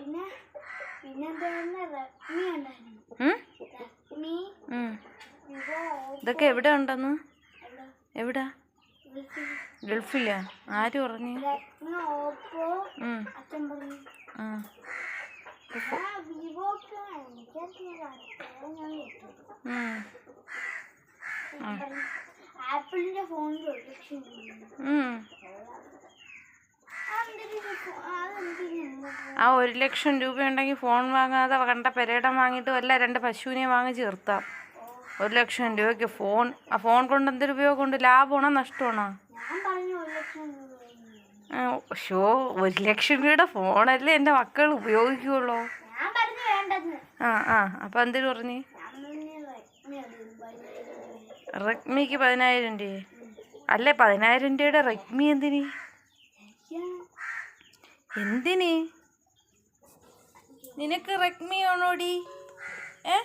പിന്നെ ഇതൊക്കെ എവിടെ ഉണ്ടെന്ന്? എവിടെ? ഗൾഫിലാ. ആര് പറഞ്ഞു? ആപ്പിളിന്റെ ഓപ്പോ ആ ഒരു ലക്ഷം രൂപ ഉണ്ടെങ്കിൽ ഫോൺ വാങ്ങാതെ കണ്ട പെരേടം വാങ്ങിയിട്ട് വല്ല രണ്ട് പശുവിനെ വാങ്ങി ചേർത്താം ഒരു ലക്ഷം രൂപയ്ക്ക് ഫോൺ. ആ ഫോൺ കൊണ്ട് എന്തൊരു ഉപയോഗമുണ്ട്? ലാഭമാണോ? നഷ്ടമാണോ? ഷോ ഒരു ലക്ഷം രൂപയുടെ ഫോണല്ലേ എന്റെ മക്കൾ ഉപയോഗിക്കുള്ളൂ. ആ ആ അപ്പം എന്തിനു പറഞ്ഞു. റെഡ്മിക്ക് പതിനായിരം രൂപ. അല്ലേ പതിനായിരം രൂപയുടെ റെഡ്മി എന്തിനീ? എന്തിന്? നിനക്ക് റെഡ്മി ഓണോടി ഏ?